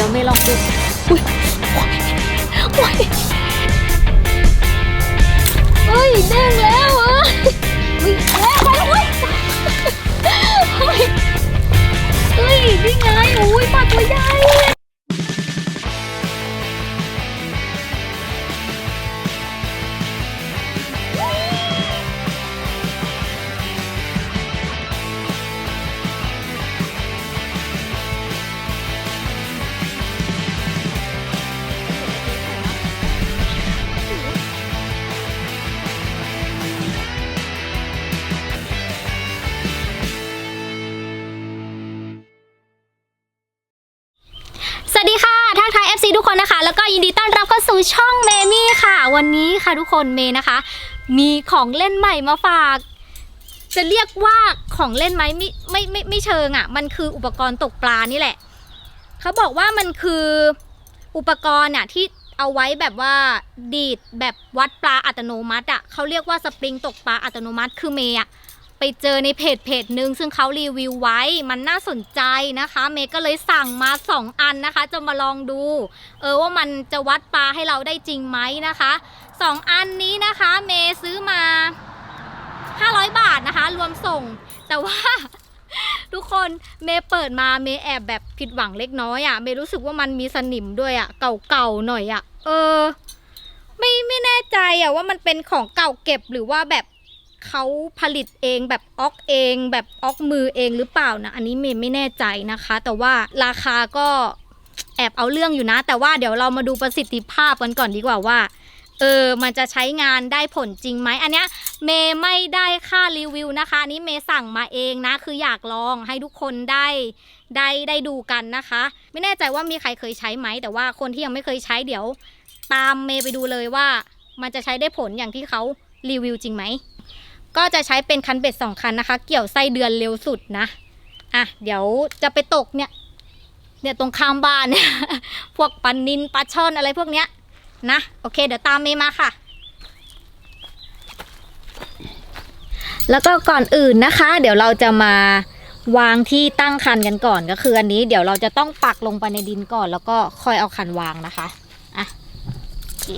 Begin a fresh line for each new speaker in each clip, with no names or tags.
ดี๋ยวไม่ลองดูอุ้ยโอ้ยอ้ยเฮ้ยเด้งแล้วอะอุ้ยแล้วไปแล้วเว้ยเฮ้ยเฮ้ยนี่ไงอุ้ยปลาตัวใหญ่ สู่ช่องเมมี่ค่ะ วันนี้ค่ะทุกคนเมย์นะคะ มีของเล่นใหม่มาฝาก จะเรียกว่าของเล่นไหมไม่ไม่ไม่ไม่เชิงอะ่ะ มันคืออุปกรณ์ตกปลานี่แหละ เขาบอกว่ามันคืออุปกรณ์อะที่เอาไว้แบบว่าดีดแบบวัดปลาอัตโนมัติอะเขาเรียกว่าสปริงตกปลาอัตโนมัติคือเมย์อะ ไปเจอในเพจเพจหนึ่งซึ่งเขารีวิวไว้มันน่าสนใจนะคะ เมย์ก็เลยสั่งมา 2 อันนะคะ จะมาลองดู เออว่ามันจะวัดปลาให้เราได้จริงไหมนะคะ 2 อันนี้นะคะ เมย์ซื้อมา 500 บาทนะคะ รวมส่ง แต่ว่าทุกคนเมย์เปิดมาเมย์แอบแบบผิดหวังเล็กน้อยอะ่ะเมย์รู้สึกว่ามันมีสนิมด้วยอะ่ะเก่าๆหน่อยอะ่ะ เออ ไม่ไม่แน่ใจอะ่ะว่ามันเป็นของเก่าเก็บหรือว่าแบบ เขาผลิตเองแบบออกเอง แบบออกมือเองหรือเปล่านะอันนี้เมย์ไม่แน่ใจนะคะ แต่ว่าราคาก็แอบเอาเรื่องอยู่นะ แต่ว่าเดี๋ยวเรามาดูประสิทธิภาพกันก่อนดีกว่าว่าเออมันจะใช้งานได้ผลจริงไหมอันเนี้ยเมย์ไม่ได้ค่ารีวิวนะคะนนี้เมย์สั่งมาเองนะ คืออยากลองให้ทุกคนได้ได้ได้ดูกันนะคะ ไม่แน่ใจว่ามีใครเคยใช้ไหม แต่ว่าคนที่ยังไม่เคยใช้เดี๋ยว ตามเมย์ไปดูเลยว่า มันจะใช้ได้ผลอย่างที่เขารีวิวจริงไหม ก็จะใช้เป็นคันเบ็ดสองคันนะคะ เกี่ยวไส้เดือนเร็วสุดนะ อะ เดี๋ยวจะไปตกเนี่ย เนี่ยตรงข้ามบ้านเนี่ย พวกปลานินปลาช่อนอะไรพวกเนี้ย นะ โอเค เดี๋ยวตามเมย์มาค่ะ แล้วก็ก่อนอื่นนะคะ เดี๋ยวเราจะมาวางที่ตั้งคันกันก่อนก็คืออันนี้ เดี๋ยวเราจะต้องปักลงไปในดินก่อน แล้วก็ค่อยเอาคันวางนะคะ อะโอเค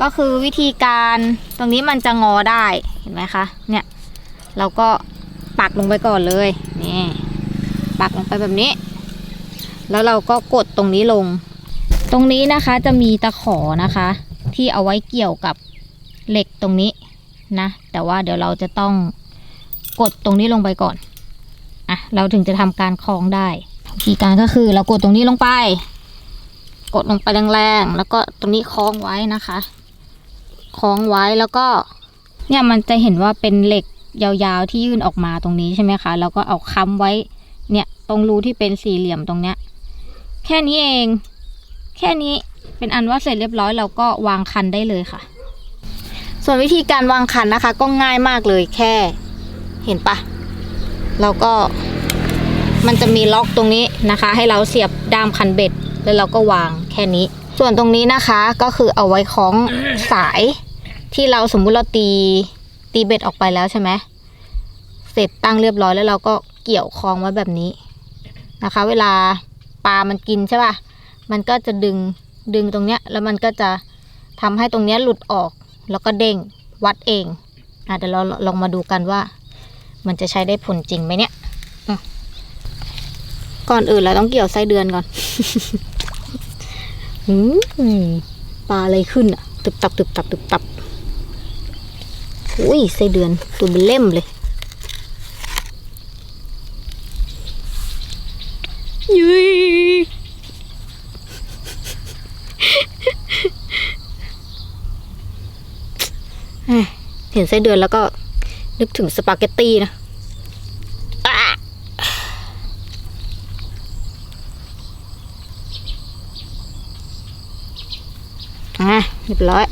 ก็คือวิธีการตรงนี้มันจะงอได้เห็นไหมคะเนี่ยเราก็ปักลงไปก่อนเลยนี่ปักลงไปแบบนี้ แล้วเราก็กดตรงนี้ลง ตรงนี้นะคะจะมีตะขอนะคะ ที่เอาไว้เกี่ยวกับเหล็กตรงนี้นะแต่ว่าเดี๋ยวเราจะต้องกดตรงนี้ลงไปก่อนอะเราถึงจะทำการคล้องได้วิธีการก็คือเรากดตรงนี้ลงไป กดลงไปแรงๆแล้วก็ตรงนี้คล้องไว้นะคะ คล้องไว้แล้วก็ เนี่ยมันจะเห็นว่าเป็นเหล็กยาวๆที่ยื่นออกมาตรงนี้ใช่ไหมคะแล้วก็เอาค้ำไว้ เนี่ยตรงรูที่เป็นสี่เหลี่ยมตรงเนี้ย แค่นี้เอง แค่นี้เป็นอันว่าเสร็จเรียบร้อยเราก็วางคันได้เลยค่ะ ส่วนวิธีการวางคันนะคะ ก็ง่ายมากเลยแค่ เห็นปะเราก็มันจะมีล็อกตรงนี้นะคะ ให้เราเสียบด้ามคันเบ็ด แล้วเราก็วางแค่นี้ ส่วนตรงนี้นะคะก็คือเอาไว้คล้องสาย ที่เราสมมุติเราตีตีเบ็ดออกไปแล้วใช่ไหมเสร็จตั้งเรียบร้อยแล้วเราก็เกี่ยวคล้องไว้แบบนี้นะคะ เวลาปลามันกินใช่ป่ะมันก็จะดึงดึงตรงเนี้ย แล้วมันก็จะทำให้ตรงเนี้ยหลุดออก แล้วก็เด้งวัดเองอะเดี๋ยวเราลองมาดูกันว่า มันจะใช้ได้ผลจริงไหมเนี่ยก่อนอื่นเราต้องเกี่ยวไส้เดือนก่อนอืมปลาอะไรขึ้นอะตึบตับตึบตับตึบตับ อุ้ยไส้เดือนตัวเป็นเล่มเลยยุยเอ้เห็นไส้เดือนแล้วก็นึกถึงสปาเกตตี้นะอะอะเรียบร้อย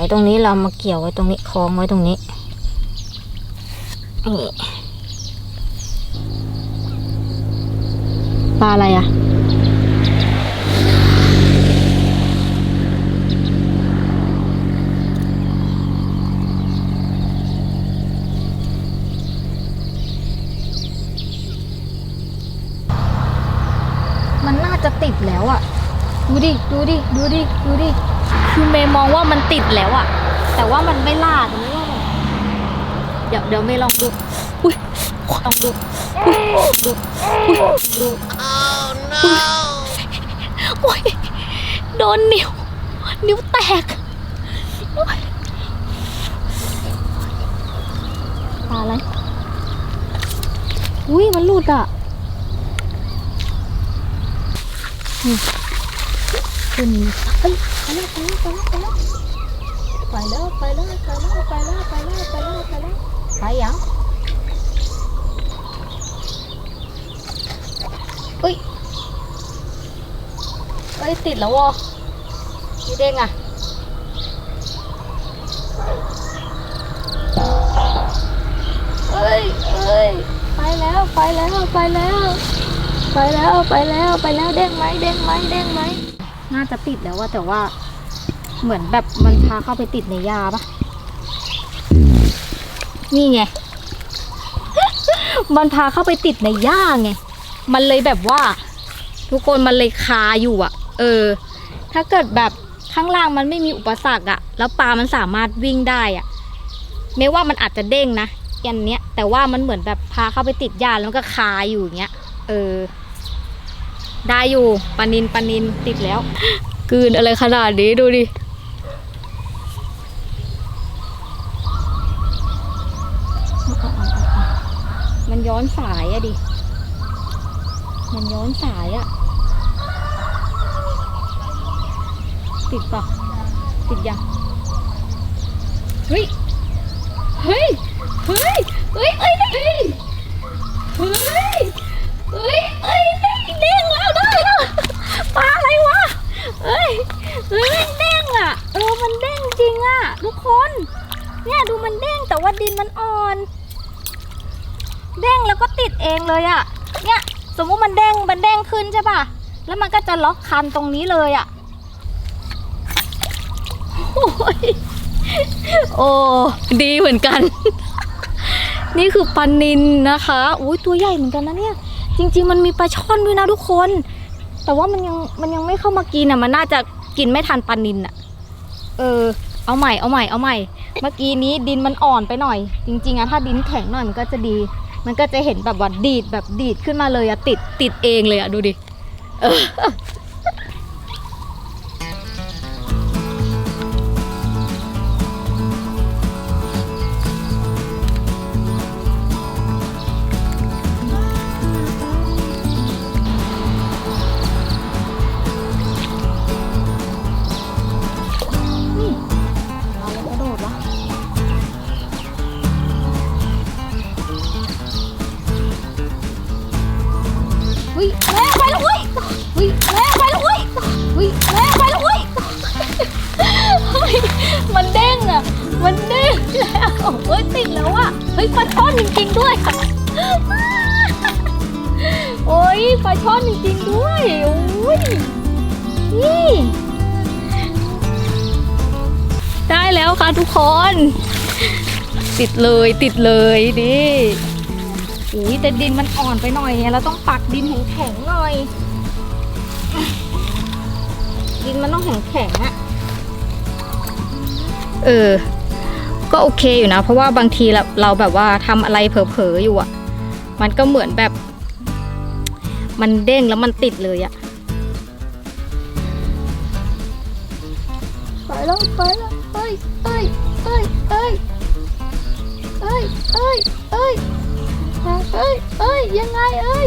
ายตรงนี้เรามาเกี่ยวไว้ตรงนี้คล้องไว้ตรงนี้นี่ปลาอะไรอะ่ะ มันน่าจะติดแล้วอะ่ะ ดูดิ ดูดิ ดูดิ ดูดิ คือเมย์มองว่ามันติดแล้วอะแต่ว่ามันไม่ลาดไม่ว่ามันเดี๋ยวเดี๋ยวเมย์ลองดูอุ้ยลองดูอุ้ยดูอุ้ยดูโอ้ยโดนนิ้ว นิ้วแตกโอ๊ยปลาอะไรอุ้ยมันหลุดอะนี่ขึ้นเอ้ยไป แล้วไปแล้วไปแล้วไปแล้วไปแล้วไปแล้วไปแล้วไปแล้วไปแล้วไปแล้วไปยังเอ้ยเอ้ยติดแล้ววะนี่เด้งอะเอ้ยเอ้ยไปแล้วไปแล้วไปแล้ว ไปแล้วไปแล้วไปแล้วเด้งไหมเด้งไหมเด้งไหม น่าจะติดแล้วว่าแต่ว่า เหมือนแบบมันพาเข้าไปติดในยาปะนี่ไง มันพาเข้าไปติดในหญ้าไง มันเลยแบบว่า ทุกคนมันเลยคาอยู่อะเออ ถ้าเกิดแบบข้างล่างมันไม่มีอุปสรรคอะแล้วปลามันสามารถวิ่งได้อะไม่ว่ามันอาจจะเด้งนะอันเนี้ย แต่ว่ามันเหมือนแบบพาเข้าไปติดหญ้าแล้วก็คาอยู่อย่างเงี้ย เออ ได้อยู่ปลานินปลานินติดแล้วกลืนอะไรขนาดนี้ดูดิ มันย้อนสายอะดิ มันย้อนสายอะติดปะติดยังเฮ้ยเฮ้ยเฮ้ยเฮ้ยเฮ้ยเฮ้ย เฮ้ยมันเด้งอะ เออ มันเด้งจริงอะ ทุกคน เนี่ยดูมันเด้งแต่ว่าดินมันอ่อน เด้งแล้วก็ติดเองเลยอะ เนี่ยสมมุติมันเด้งมันเด้งขึ้นใช่ป่ะ แล้วมันก็จะล็อกคันตรงนี้เลยอะ โอ้ยโอ้ดีเหมือนกัน นี่คือปลานินนะคะอุ้ยตัวใหญ่เหมือนกันนะเนี่ย จริง ๆ มันมีปลาช่อนด้วยนะทุกคน แต่ว่ามันยังมันยังไม่เข้ามากินอะมันน่าจะ กินไม่ทันปลานินอะเออ เอาใหม่เอาใหม่เอาใหม่ เมื่อกี้นี้ดินมันอ่อนไปหน่อย จริง ๆอะถ้าดินแข็งหน่อยมันก็จะดี มันก็จะเห็นแบบว่าดีดแบบดีดขึ้นมาเลยอะติดติดเองเลยอะดูดิเออ ช่อนจริงๆด้วย โอ้ยปลาช่อนจริงๆด้วยโอ้ยนี่ได้แล้วค่ะทุกคน ติดเลยติดเลยดิอุ้ยแต่ดินมันอ่อนไปหน่อยเราต้องปักดินแข็งๆหน่อย ดินมันต้องแข็งๆอะเออ ก็โอเคอยู่นะ เพราะว่าบางทีเราเราแบบว่าทำอะไรเผลอๆอยู่อะมันก็เหมือนแบบ มันเด้งแล้วมันติดเลยอะไปแล้วไปแล้วเอ้ยเอ้ยเอ้ยเอ้ยเอ้ยเอ้ยเอ้ยเอ้ยเอ้ยยังไงเอ้ย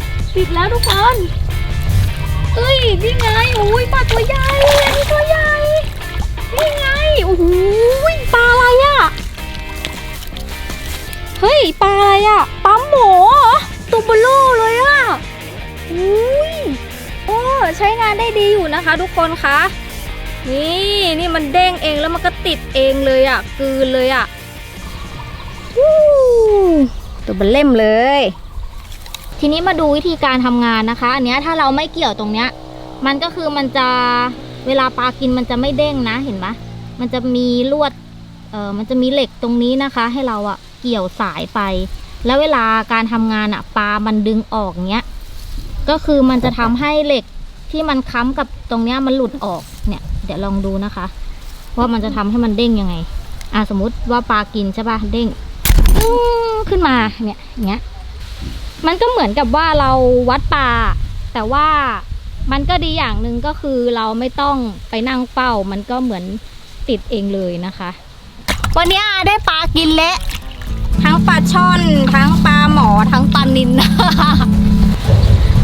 ติดแล้วทุกคนเอ้ยนี่ไงโอ้ยปลาตัวใหญ่อันนี้ตัวใหญ่นี่ไงโอ้โหปลาอะไรอะเฮ้ยปลาอะไรอะปลาหมอเหรอตัวเบลโลเลยอะอุ้ยโอ้ใช้งานได้ดีอยู่นะคะ ทุกคนคะนี่นี่มันเด้งเองแล้วมันก็ติดเองเลยอะกลืนเลยอะวู้ตัวเบลเล่มเลย ทีนี้มาดูวิธีการทำงานนะคะ อันนี้ถ้าเราไม่เกี่ยวตรงเนี้ย มันก็คือมันจะเวลาปลากินมันจะไม่เด้งนะเห็นไหมมันจะมีลวดเออมันจะมีเหล็กตรงนี้นะคะ ให้เราอะเกี่ยวสายไป แล้วเวลาการทำงานอะปลามันดึงออกเนี้ยก็คือมันจะทำให้เหล็กที่มันค้ำกับตรงเนี้ยมันหลุดออกเนี่ย เดี๋ยวลองดูนะคะ ว่ามันจะทำให้มันเด้งยังไงอะสมมติว่าปลากินใช่ปะเด้งขึ้นมาเนี่ยอย่างเงี้ย มันก็เหมือนกับว่าเราวัดปลาแต่ว่ามันก็ดีอย่างหนึ่งก็คือเราไม่ต้องไปนั่งเฝ้า มันก็เหมือนติดเองเลยนะคะ วันนี้อาได้ปลากินเละทั้งปลาช่อน ทั้งปลาหมอทั้งปลานินอะ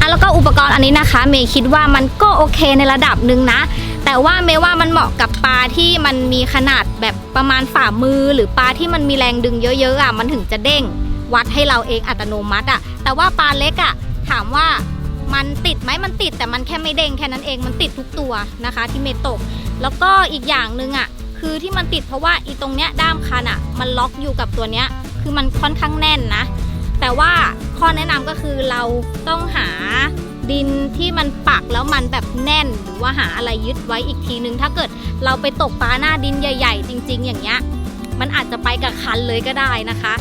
แล้วก็อุปกรณ์อันนี้นะคะ เมย์คิดว่ามันก็โอเคในระดับหนึ่งนะ แต่ว่าเมย์ว่ามันเหมาะกับปลาที่มันมีขนาดแบบประมาณฝ่ามือ หรือปลาที่มันมีแรงดึงเยอะๆอะมันถึงจะเด้ง วัดให้เราเองอัตโนมัติอะแต่ว่าปลาเล็กอะถามว่ามันติดไหมมันติดแต่มันแค่ไม่เด้งแค่นั้นเองมันติดทุกตัวนะคะ ที่เมย์ตก แล้วก็อีกอย่างหนึ่งอะคือที่มันติดเพราะว่าอีตรงเนี้ยด้ามคันอะมันล็อกอยู่กับตัวเนี้ยคือมันค่อนข้างแน่นนะ แต่ว่าข้อแนะนำก็คือเราต้องหาดินที่มันปักแล้วมันแบบแน่นหรือว่าหาอะไรยึดไว้อีกทีนึง ถ้าเกิดเราไปตกปลาหน้าดินใหญ่ ๆ จริง ๆ อย่างเงี้ยมันอาจจะไปกับคันเลยก็ได้นะคะ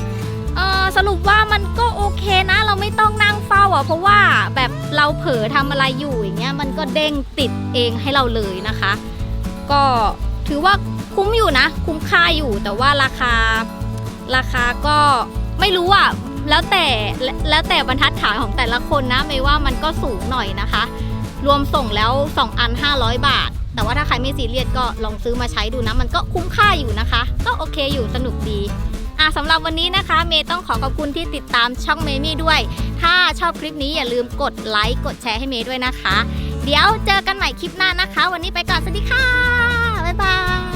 ออสรุปว่ามันก็โอเคนะ เราไม่ต้องนั่งเฝ้าอะเพราะว่าแบบเราเผลอทำอะไรอยู่อย่างเงี้ยมันก็เด้งติดเองให้เราเลยนะคะ ก็ถือว่าคุ้มอยู่นะ คุ้มค่าอยู่แต่ว่าราคาราคาก็ไม่รู้อะแล้วแต่แล้วแต่บรรทัดฐานของแต่ละคนนะ ไม่ว่ามันก็สูงหน่อยนะคะ รวมส่งแล้ว 2 อัน 500 บาท แต่ว่าถ้าใครไม่ซีเรียสก็ลองซื้อมาใช้ดูนะ มันก็คุ้มค่าอยู่นะคะ ก็โอเคอยู่สนุกดี สำหรับวันนี้นะคะ เมย์ต้องขอขอบคุณที่ติดตามช่องเมมี่ด้วย ถ้าชอบคลิปนี้อย่าลืมกดไลค์กดแชร์ให้เมย์ด้วยนะคะ เดี๋ยวเจอกันใหม่คลิปหน้านะคะ วันนี้ไปก่อนสวัสดีค่ะ บ๊ายบาย